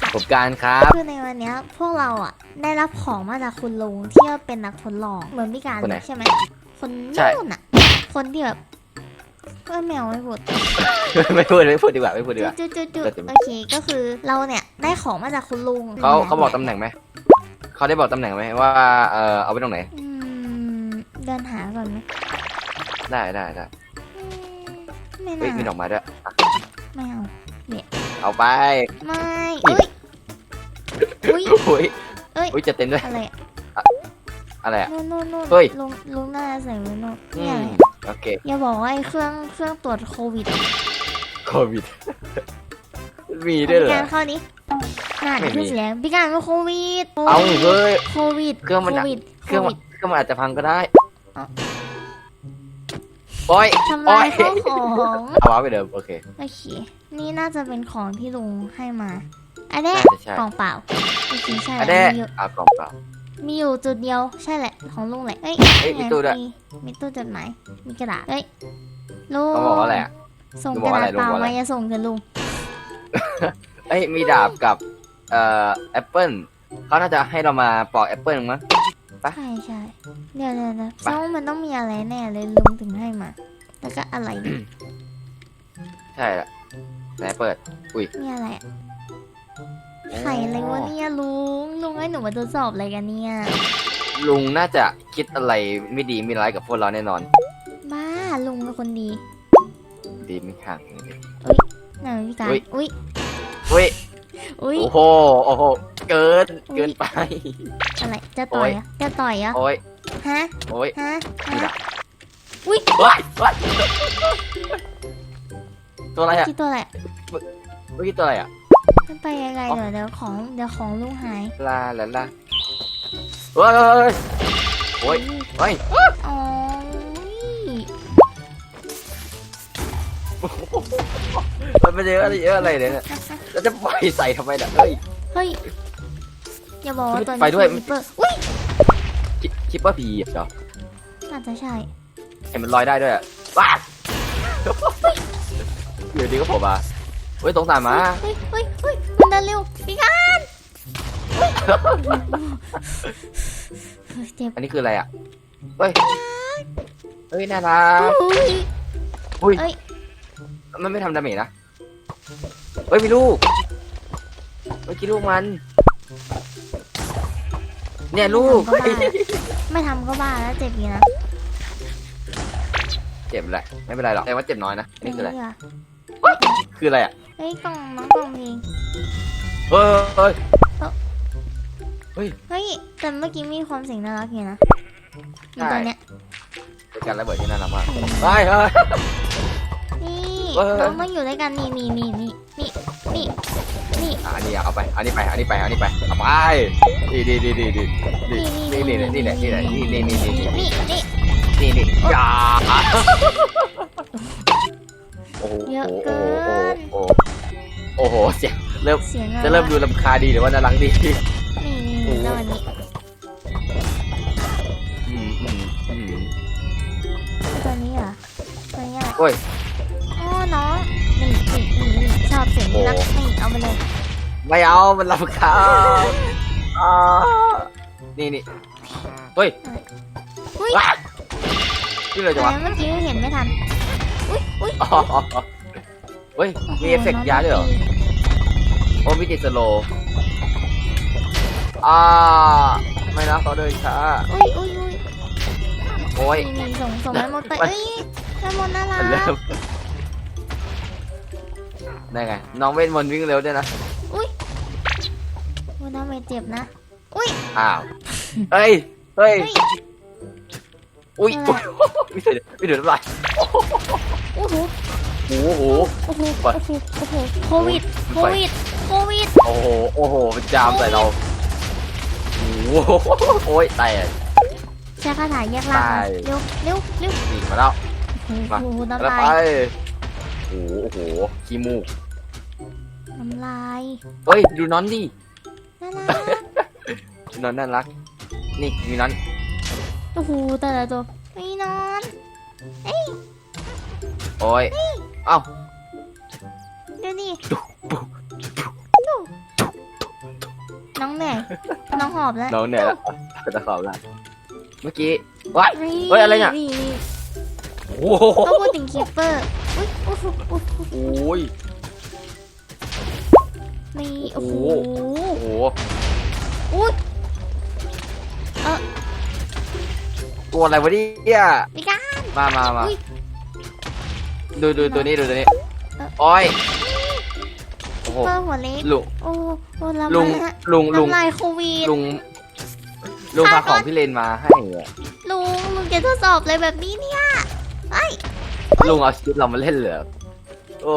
ค่ะ ผมการครับ คือในวันเนี้ยพวกเราอะได้รับของมาจากคุณลุงที่ว่าเป็นนักทดลองเหมือนพี่การคนไหนใช่ไหมคนใช่ นู่นอะ คนที่แบบเออแมวไม่พูดไม่พูดไม่พูดดีกว่าไม่พูดดีกว่า จุดจุดจุดก็จะ โอเคก็คือเราเนี่ยได้ของมาจากคุณลุงเขาเขาบอกตำแหน่งไหมเขาได้บอกตำแหน่งไหมว่าเออเอาไปตรงไหนอืมเดินหาก่อนไหมได้ได้ได้อืมไม่เฮ้ยมีดน่าอกไม้ด้วยอะไม่เอาเอาไป ไม่นี่เอ้ย อุ้ยอุ้ยเอ้ย อุ้ยจะเต้นด้วย อะไรอะอะไรอะ นู่นนู่นนู่นเฮ้ย ลุงลุงน่าจะใส่ไว้นู่นอืเนี่ยมโอเค อย่าบอกว่าไอ้เครื่องเครื่องตรวจโควิดโควิด มีด้วยเหรพี่อ การเข้านี้อ่านไม่มี ขึ้นเสียงพี่การเป็นโควิดเอาเฮ้ย โควิดเครื่องมันโคอะ วิดเครื่องโคมัวินด เครื่องมันอาจจะพังก็ได้เอ้าโอ้ยทำลายโอ๊ข้าวยของ เอาว้าไปเดิมโอเค โอเค นี่น่าจะเป็นของที่ลุงให้มา อันนี้น่าจะใช่กล่องเปล่าโอเคใช่อันแหนี้ละมีอยู่เอากล่องเปล่า มีอยู่จุดเดียวใช่แหละของลุงแหละเอ้ยเอ้ยมีไงตู้ด้วย มีมีตู้จดหมายมีกระดาษเอ้ยลุงเขาบอกว่าอะไรอะ ส่งลุงกบอกระว่าดาษอะไรเปล่าลุงบอกว่ามาอะไรอย่าส่งกันลุงเอ้ยมีดาบกับเอ่อแอปเปิลเขาน่าจะให้เรามาปอกแอปเปิลมั้งปะใช่ใช่เดี๋ยวเดี๋ยวเดี๋ยวไปแสดงว่ามันต้องมีอะไรแน่เลยลุงถึงให้มาแล้วก็อะไรเนี่ยใช่ละไหนเปิด มีอะไรอะ ไข่อะไรวะเนี่ยลุงลุงให้หนูมาทดสอบอะไรกันเนี่ย ลุงน่าจะคิดอะไรไม่ดีไม่ร้ายกับพวกเราแน่นอน บ้าลุงเป็นคนดีดีไม่ห่างน่าพี่การอุ๊ยอุ้ยอุ้ยอุ้ยโอ้โหโอ้โหเกินเกินไปอะไรจะต่อยอะจะต่อยอะโอ้ยฮะโอ้ยฮะนี่ฮะละอุ้ยว้ายว้ายตัวอะไรอะกี่ตัวแหละเมื่อกี้ตัวอะไรอะ มันไปยังไงอ๋อเดี๋ยวเดี๋ยวของเดี๋ยวของลุงหายลาลาลาเฮ้ยเฮ้ยเฮ้ยโอ้ยเฮ้ยอ๋อมันเป็นเยอะอะไรเยอะอะไรเนี่ยแล้วจะปล่อยใส่ทำไมน่ะเฮ้ยเฮ้ยอย่าบอกว่าตัวนี้ไปด้วยคือ Reaper อุ้ยคิดคิดว่าผีเหรออาจจะใช่เห็นมันลอยได้ด้วยอะว้าอยู่ดีก็โผล่มา เฮ้ยสงสารมาเฮ้ยเฮ้ยเฮ้ยมันเดินเร็วพี่การเฮ้ยเจ็บอันนี้คืออะไรอะเฮ้ยเฮ้ยน่ารักอุ้ยอุ้ยเอ้ยมันไม่ทำดาเมจนะเฮ้ยมีลูกเฮ้ยกินลูกมัน เนี่ยลูก ไม่ทำก็บ้าแล้วเจ็บอยู่นะ เจ็บแหละ ไม่เป็นไรหรอกแต่ว่าเจ็บน้อยนะ นี่คืออะไร คืออะไรอะเฮ้ยกล่องน้องกล่องเพลงเฮ้ยเฮ้ยเฮ้ยแต่เมื่อกี้มีความเสียงน่ารักอยู่นะใช่มีตัวเนี้ยเป็นการระเบิดที่น่ารักมากเฮ้ยเฮ้ยนี่เออน้องต้องอยู่ด้วยกันนี่นี่นี่นี่นี่นี่นี่อะอันนี้เอาไปอันนี้ไปอันนี้ไปอันนี้ไปเอาไปดีดีดีดีดีดีนี่นี่นี่แหละนี่แหละนี่นี่นี่นี่นี่นี่นี่นี่นี่ อย่าโอ้โหเยอะโอ้เกิโหนโอ้โหเสียงเริ่มเสียงอะไรจะเริ่มดูลำคาญดีหรือว่าน่ารักดีนี่นี่โอ้นี่โหแล้วอันนี้อืมอืมอืมตัวนี้เหรอตัวนี้อะไรโอ้ยอ๋อน้องนี่นี่นี่นี่ชอบเสียงนี้นะโอ้นี่เอาไปเลยไม่เอา มันลำคาญอ่านี่นี่เฮ้ยอุ้ยว้านี่เลยจังอะวะไรเมื่อกี้เห็นไม่ทัน อุ้ยอุ้ยอ๋ออ๋ออ๋อเฮ้ยโอ้โหมีเอฟเฟกต์ยาด้วยเหรอน้งตีโอ้มิติสโลว์อ่า ไม่นะเขาเดินช้า อุ้ยอุ้ยอุ้ยโอ้ย นี่นี่ส่งส่งแม่มดไปมัน เอ้ยแม่มดน่ารัมันเริ่กมได้ไง น้องเวทมนต์วิ่งเร็วด้วยนะโอ้น้าไม่เจ็บนะอ้าว เฮ้ย เฮ้ย เฮ้ยอุ้ยอะไรไม่ใช่ไม่ดูดน้ำลาย โอ้โหโอ้โห โอ้โหปล่โอ้อยโหโอ้โหโควิดโควิดโควิดโอ้โห โอ้โหมันจามใส่เราโอ้โหโอ้ยแตก ใช้คาถาแยกล่างตาย เร็วเร็วเร็วหนีมาแล้ว โอ้มา โหแล้วน้ำไปลายโอ้โหโอ้โหขี้มูกน้ำลายเฮ้ย ดูน้อนดิน่ารักดูน้อนน่ารัก นี่มีน้อน โอ้โหแต่ละตัวไม่นอนโอ้ ยเอ้าเดี๋ยวนี่โน้องเหนื่อยน้องหอบแล้วน้องเหนื่อยแล้วก็จะขอบละเมื่อกี้ว้ายเฮ้ยอะไรเนี่ยนี่โอ้โหต้องพูดถึงคีเปอร์อุ้ยโอ้โหโอ้โหโอ้ยนี่โอ้โหโอ้โหอุ้ยตัวอะไรวะเนี่ยพี่ก้ามามามาอุ๊ย ดูดูตัวนี้ดูตัวนี้เอ่อโอ้ยโอ้โหเปอร์หัวเล็กลุงโอ้โอ้แล้วลุงมันลุงลุงน้ำลายโควิดลุงลุงพาของพี่เลนมาให้อะลุงลุงจะทดสอบเลยแบบนี้เนี่ยไอ้ยลุงเอาชีวิตเรามาเล่นเหรอโอ้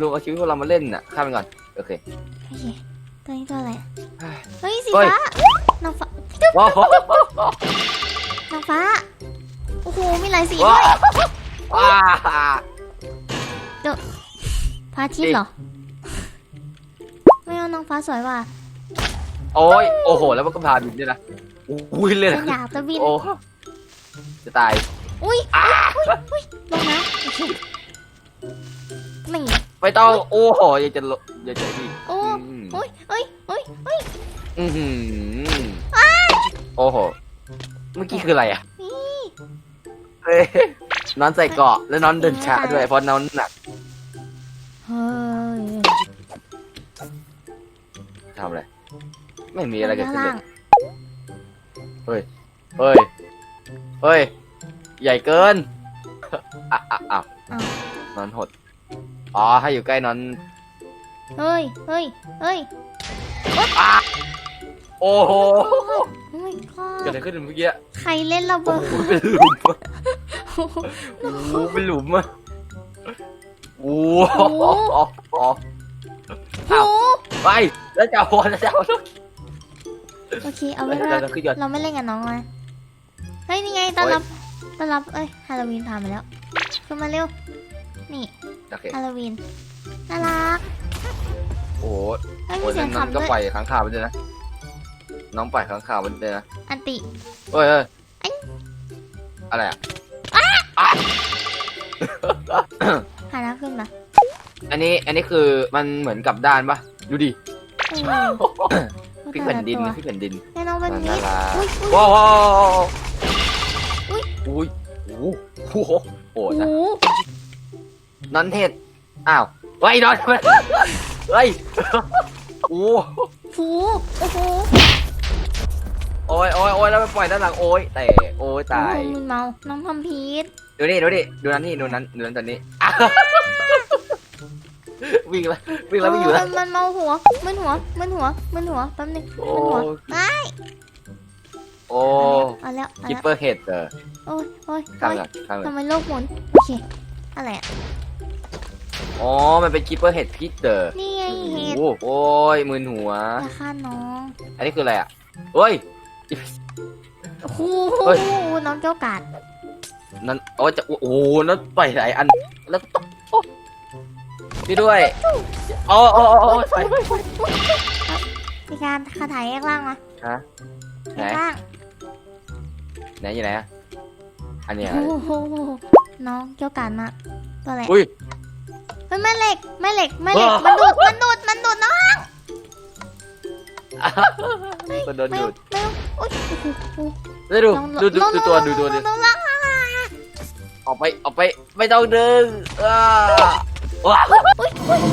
ลุงเอาชีวิตพวกเรามาเล่นน่ะข้ามไปก่อนโอเคโอเคตัวนี้ตัวอะไรอะเฮ้ยเฮ้ยสีเฮ้ยฟ้าน้องฟ้าว้าวน้องฟ้าโอ้โหมีหลายสีว้าด้วย วว้าพระอาทิตย์เหรอ ไม่เอาน้องฟ้าสวยว่ะโอ้ยโอ้โห แล้วมันก็พาบินด้วยนะอุ้ยเลยสนะยามตะวิน โอ้จะตาย อุ้ยอ้าลงนะโอเคนี่ ไม่ต้อง โอ้โหยังจะลยังจะพี่โอ้อืมโอ้ยเอ้ยเอ้ยเอ้ยอือหือโอ้โห เมื่อกี้คืออะไรอะนี่ เฮ้ยนอนใส่เกราะแล้วนอนเดินช้าด้วยเพราะนอนหนัก เฮ้ยทำอะไร ไม่มีอะไรเกิดขึ้นเลด้ายนล่างเฮ้ย เฮ้ย ใหญ่เกิน อะอะอะอ้าว นอนหด อ๋อ ให้อยู่ใกล้นอน เฮ้ย เฮ้ย เฮ้ยอะโอ้โห โอ้ยก็เกิดอะไรขึ้นเมื่อกี้ใครเล่นระโอ้เบิดโหเป็นหลุมอะโอ้โหเป็นหลุมอะ โอ้โหอ๋ออ๋อโหไปแล้วจะเอาแล้วจะเอาโอเคเอาแล้ไว้วว่าจะขึ้นยอดเราไม่เล่นกับน้องเลยเฮ้ยนี่ไงต้อนรับต้อนรับเอ้ยฮาโลวีนผ่านมาแล้วขึ้นมาเร็วนี่โอเคฮาโลวีนน่ารักโอ้โหเฮ้ยโอ้มียเสียงน้องขำก็ด้วยปล่อยค้างคาวไปด้วยนะ น้องปล่อยค้างคาวไปด้วยนะอันติ เฮ้ยเฮ้ยเอ้ย อะไรอะหาน้าขึ้นมา อันนี้อันนี้คือมันเหมือนกับด้านปะดูดิเออพลิกแผ่นดินตัวพลิกแผ่นดินแน่นอนวันน่านี้รักอุ้ยอุ้ยว้าวว้าวอุ๊ยอุ้ยโอ้โหโอ้โหโหโอ้ดโหนะนอนเทศอ้าวเฮ้ยนอนเฮ้ยโอ้ฟูโอ้โหโอ้ยโอ้ยโอ้ยแล้วไปปล่อยด้านหลังโอ้ยแต่โอ้ยตายน้องมึนเมาน้องทำพีษดูนี่ดูนี่ดูนั้นนี่ดูนั้นดูนั้นตอนนี้ วิ่งแล้ววิ่งแล้วไม่อยู่แล้วเมันเมาหัวมึนหัวมึนหัวมึนหัวแป๊บนึงโอ้มึนหัวไอ้โอ้เอาแล้วเอาคิปแล้วเปอร์เฮดเออโอ้ยโอ้ยข้ามโอ้ยก่อนข้ามก่อนทำไมโลกหมุนโอเคอะไรอะอ๋อ มันเป็นคิปเปอร์เฮดพิษเตอร์นี่ไงเห็ดโอ้โอ้ยมึนหัวราคาน้อง อันนี้คืออะไรอะเฮ้ยโอ้โหเฮ้ยน้องเจ้ากาดนั่นโอ้ยจะโอ้โหนั่นปล่อยหลายอันแล้วตก โอ้พี่ด้วยโอ้โอ้โอ้โอ้ไปไปไปมีการคาถ่ายแยกล่างมาฮะไหนแยกล่างไหนอยู่ไหนอะอันเนี้ยโอ้โหน้องเจ้ากาดมากตัวอะไรอุ้ย เฮ้ยแม่เหล็กแม่เหล็กแม่เหล็ก ว้ามันดูดมันดูดมันดูดน้องคนโดนแมดูวดแมวโอ้ยโอ้โหโอ้โหได้ดูลองดูดูลองดูตัวดูตัวลดูองลองลองออกไปออกไปไม่ต้องดึงอ้า ว้าอุ้ยอุ้ย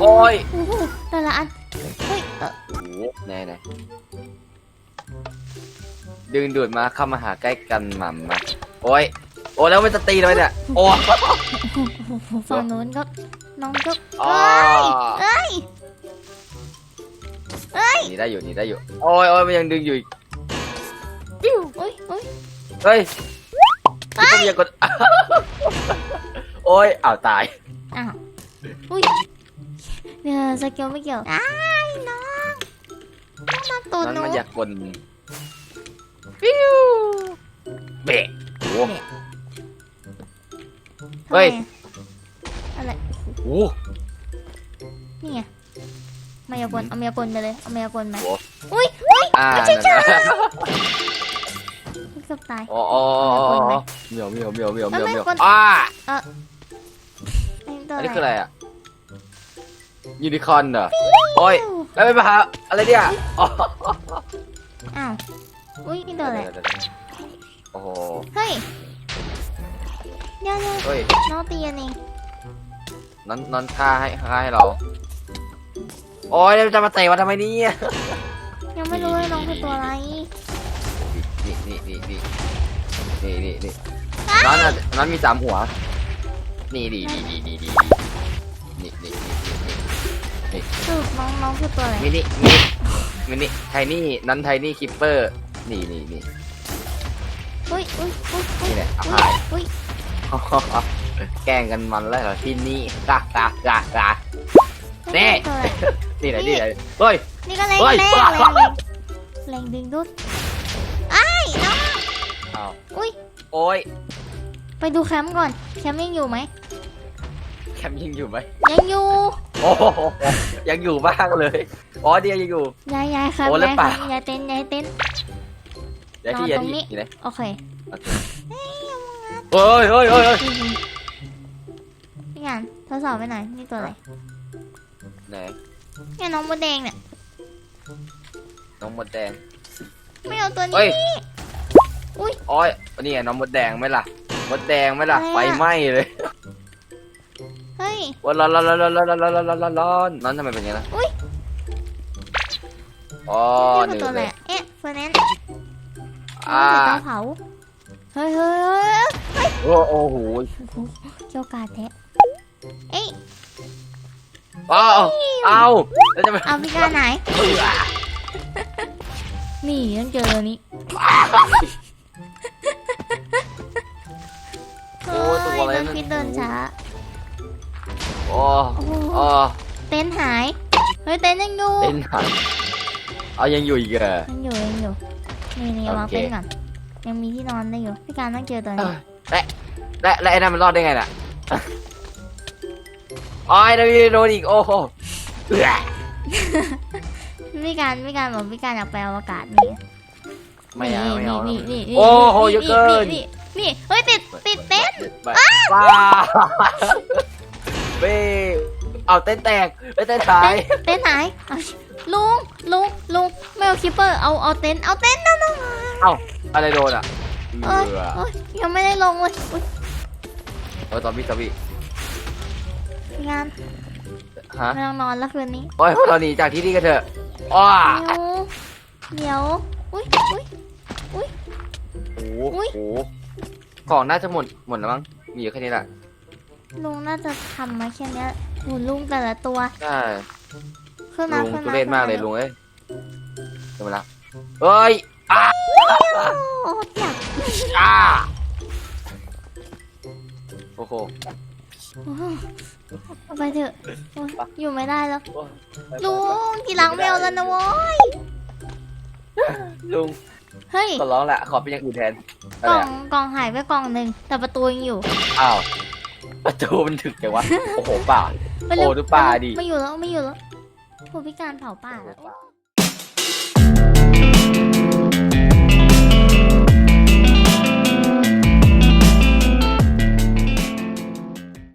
โอ้ยโอ้โหแต่ละอันเฮ้ยเออไหนไหนดึงดูดมาเข้ามาหาใกล้กันหม่ำมาโอ้ยโอ้แล้วมันจะตีเลยเนี่ยโอ้โอ้โหฝั่งนู้นก็น้องก็เอ้ยเอ้ยหนี่ได้อยู่หนี่ได้อยู่โอ้ยโอ้ยมันยังดึงอยู่อีกอุ้ยอุ้ยเฮ้ยพี่ต้องยังกด โอ้ยอ้าวตาย อ้าวอุ้ยเดี๋ยวสเกิลไม่เกี่ยวอ้ายน้องน้องมาตุนนั้นหนูมันอยากกลปิ้วเบะโอ้โห เฮ้ย ทำไมอะไรโอ้โห นี่ไงมายากลเอามายากลไปเลยเอามายากลไปโอ้ อุ้ยอุ้ยอ่าไม่ใช่นั่นนะเกือบตาย อ๋ออ๋ออ๋อมายากลไหมเหมียวเหมียวเหมียวเหมียวเหมียวไม่เหมียวคนอ่าไอ้ ตัวอันอะไรนี้คืออะไรอะยูนิคอร์นเหรอโอ้ยเอ้ยไปหาอะไรเนี่ยอ๋ออ้าวอุ้ยนี่ตัวอะไรโอ้โหเฮ้ยเดี๋ยวเดี๋ยวเฮ้ยน้องตีกันเองนอนนอนฆ่าให้ฆ่าให้เรา โอ้ยแล้วจะมาเตะมาทำไมเนี่ยยังไม่รู้เลยน้องคือตัวอะไรนี่นี่นี่นี่นี่นี่นี่นอนอะนอนมีสามหัว นี่ดีดีดีดีดีนี่นี่นี่นี่นี่สรุปน้องน้องคือตัวอะไรมินิมินิมินิไทนี่นั้นไทนี่คิปเปอร์นี่นี่นี่อุ้ยอุ้ยอุ้ยอุ้ยนี่แหละอาอุ้หายยอุ้ยแกล้งกันมันแล้วเหรอที่นี่กากากากาเน่ตัวอะไรนี่ไหนนี่ไหนเฮ้ยนี่ก็แรงเฮ้ยแรงแรงแรงแรงดึงดูดไอ้ายน้องอ้าวอุ้ยโอ้ยไปดูแคมป์ก่อน แคมป์ยังอยู่ไหม แคมยังอยู่ไหมยังอยู่โอ้โหยังอยู่บ้างเลยอ๋อเดียวยังอยู่ ยายยายครับโอ้แล้วยายเปล่าครับยายเต้นยายเต้น เดี๋ยวที่นเดี๋อยนวตรงนี้ที่นี่ไหนโอเคเฮ้ยเฮ้ยเฮ้ยเฮ้ยพี่งานทดสอบไปหน่อยนี่ตัวอะไรไหนเนี่ยน้องมดแดงเนี่ยน้องมดแดงไม่เอาตัวเฮ้นี้ยโอ้ยนี่ไงน้องมดแดงไหมล่ะมดแดงไหมล่ะอะไรอะ ไฟไหม้เลยเฮ้ย วันร้อนร้อนร้อนร้อนร้อนร้อนร้อนร้อนร้อนร้อนนั่นทำไมเป็นอย่างนั้นอุ๊ยอ๋อนี่หนึ่งตัวอะไรเลยเอ๊ะเฟอร์แนนซ์อ่าเตาเผาเฮ้ยเฮ้ยเฮ้ยโอ้โอ้โหเจ้ากาแท้เอ้ยอ้าวเอาแล้วจะไปเอาพี่การไหน นี่ต้องเจอตัวนี้โอ้ยตัวอะไรนั่นพี่เดินช้า โอ้โอ้โหโอ้เต็นท์หาย เฮ้ยเต็นท์ยังอยู่เต้นหันเอายังอยู่อีกเหรอ ยังอยู่ยังอยู่ นี่นี่เอามาโอเคเต็นท์ก่อน ยังมีที่นอนได้อยู่ พี่การต้องเจอตัวนี้และและและไอ้นั่นมันรอดได้ไงน่ะอ๋อไอ้นั่นโดนอีกโอ้โหเอื้อพี่การพี่การบอกพี่การอยากไปอวกาศนี่ไม่เอาไม่เอา นี่นี่นี่โอ้โหเยอะเกิน นี่นี่นี่เฮ้ยติดติดเต็นท์ ว้า เบ้เอาเต้นแตกเอ้ยเต้นหายเต็นท์หายเอาลุงลุงลุงไม่เอาคิปเปอร์เอาเอาเต็นท์เอาเต็นท์นั่นน่ะอะไรโดนอะเอ้ยเออเอ้ยยังไม่ได้ลงเลยอุ๊ยโอ้ยตอมบี้ตอมบี้พี่การฮะไม่ต้องนอนแล้วคืนนี้โอ้ยพวกเราหนีจากที่นี่กันเถอะอ้าเดี๋ยวเดี๋ยวอุ้ยอุ้ย โอ้โหอุ๊ย โอ้โหกล่องน่าจะหมดหมดแล้วมั้งมีอยู่แค่นี้แหละ ลุงน่าจะทำมาแค่เนี้ยโหูลุงแต่ละตัวใช่ขึ้นมาลุงขึ้นทุมาเรศมากเลยขึ้นลุงเอ้ยเดี๋ยวมาละเฮ้ยอ้าโอ้อยากอ้าโอ้โหโอ้เอาไปเถอะโอ๊ยอยู่ไม่ได้แล้วไปลุงทีหลังไม่เอาแล้วนะโว้ยลุงเฮ้ย ขอร้องแหละขอเป็นอย่างอื่นแทนอะกไรล่องอะกล่องหายไปกล่องหนึ่งแต่ประตูยังอยู่ อ้าว ประตูมันถึกจังวะ โอ้โหป่าไปเร็วโอ้ดูป่าดิ ไม่อยู่แล้วไม่อยู่แล้วผู้พิการเผาป่าโอ้โหแล้ว ป่า